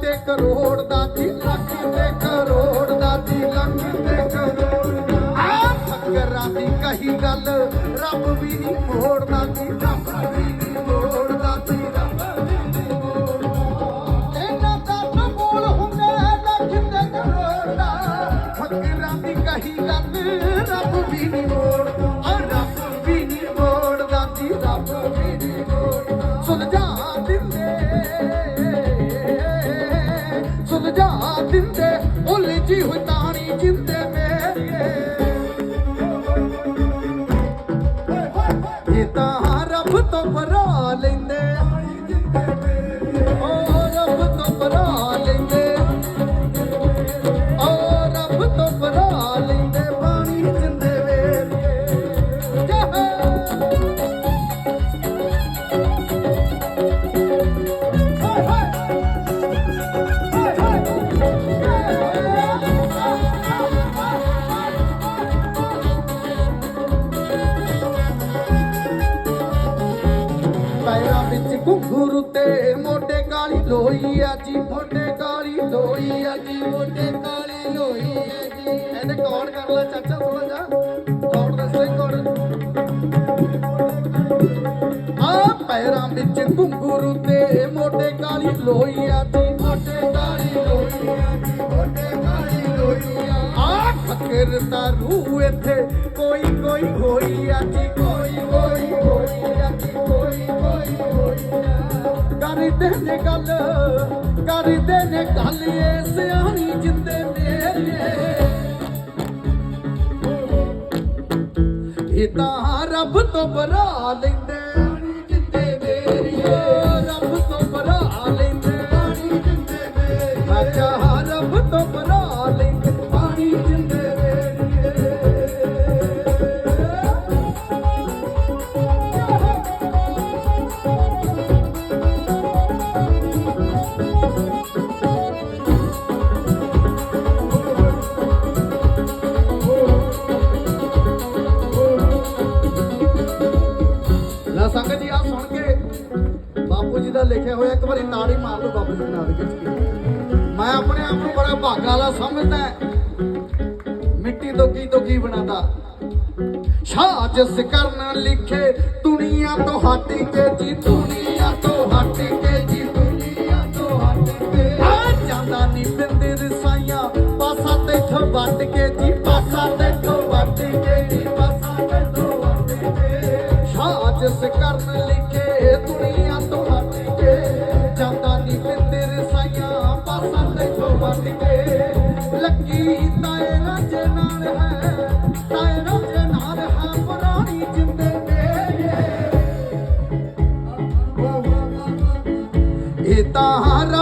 ਤੇ ਕਰੋੜ ਦਾ ਜੀ ਲੱਖ ਤੇ ਕਰੋੜ ਦਾ ਜੀ ਲੱਖ ਤੇ ਕਰੋੜ ਦਾ। ਆ ਫਕਰਾਂ ਦੀ ਕਹੀ ਗੱਲ, ਰੱਬ ਵੀ ਨਹੀਂ ਮੋੜਦਾ ਜੀ ਰੱਬ ਵੀ ਨਹੀਂ ਮੋੜਦਾ ਜੀ ਰੱਬ ਵੀ ਨਹੀਂ ਮੋੜਦਾ ਇਹਨਾਂ ਦਾ ਕਬੂਲ ਹੁੰਦਾ ਲੱਖ ਤੇ ਕਰੋੜ ਦਾ। ਫਕਰਾਂ ਦੀ ਕਹੀ ਗੱਲ, ਰੱਬ ਵੀ ਨਹੀਂ ਮੋੜਦਾ ਪਰਾ ਪੈਰਾਂ ਵਿੱਚ ਘੁੰਗਰੂ ਤੇ ਮੋਢੇ ਕਾਲੀ ਲੋਈ ਆ ਜੀ, ਮੋਢੇ ਕਾਲੀ ਲੋਈ ਆ ਜੀ, ਮੋਢੇ ਕਾਲੀ ਲੋਈ ਆ ਜੀ। ਇਹਨੇ ਕੌਣ ਕਰ ਲੈ ਚਾਚਾ ਥੋੜਾ ਜਾ ਕੌਣ ਦੱਸੋ ਇਹ ਕੌਣ? ਆ ਪੈਰਾਂ ਵਿੱਚ ਘੁੰਗਰੂ ਤੇ ਮੋਢੇ ਕਾਲੀ ਲੋਈ ਆ ਜੀ, ਮੋਢੇ ਕਾਲੀ ਲੋਈ ਆ ਜੀ, ਮੋਢੇ ਕਾਲੀ ਲੋਈ ਆ। ਆ ਫਕਰ ਦਾ ਰੂਹ ਇੱਥੇ ਕੋਈ ਕੋਈ ਹੋਈ ਆ ਜੀ, ਕੋਈ ਕਰਦੇ ਨੇ ਗੱਲ, ਕਰਦੇ ਨੇ ਗੱਲ ਏ ਸਿਆਣੀ ਜਿੰਦੇ ਮੇਰੇ। ਇਹ ਤਾਂ ਰੱਬ ਤੋਂ ਬਰਾ ਲੈਂਦੇ ਬਾਪੂ ਜੀ ਦਾ ਲਿਖਿਆ ਹੋਇਆ, ਇੱਕ ਵਾਰੀ ਤਾੜੀ ਮਾਰ ਲਓ ਬਾਪੂ ਜੀ ਦੇ ਖਿੱਚ ਕੇ। ਮੈਂ ਆਪਣੇ ਆਪ ਨੂੰ ਬੜਾ ਭਾਗਾ ਵਾਲਾ ਸਮਝਦਾ ਮਿੱਟੀ ਤੋਂ ਕੀ ਤੋਂ ਕੀ ਬਣਾਦਾ ਸ਼ਾਹ ਕਰਨ ਲਿਖੇ, ਦੁਨੀਆ ਤੋਂ ਹਟ ਕੇ ਜੀ, ਦੁਨੀਆ ਤੋਂ ਹਟ ਕੇ ਜੀ, ਦੁਨੀਆ ਤੋਂ ਹਟ ਕੇ। ਆ ਜਾਂਦਾ ਨਹੀਂ ਬਿੰਦੇ ਰਸਾਈਆਂ, ਪਾਸਾ ਤੇਥੋਂ ਵੱਟ ਕੇ ਜੀ, ਪਾਸਾ ਤੇਥੋਂ ਵੱਟ ਕੇ ਜੀ। ਰਾਜ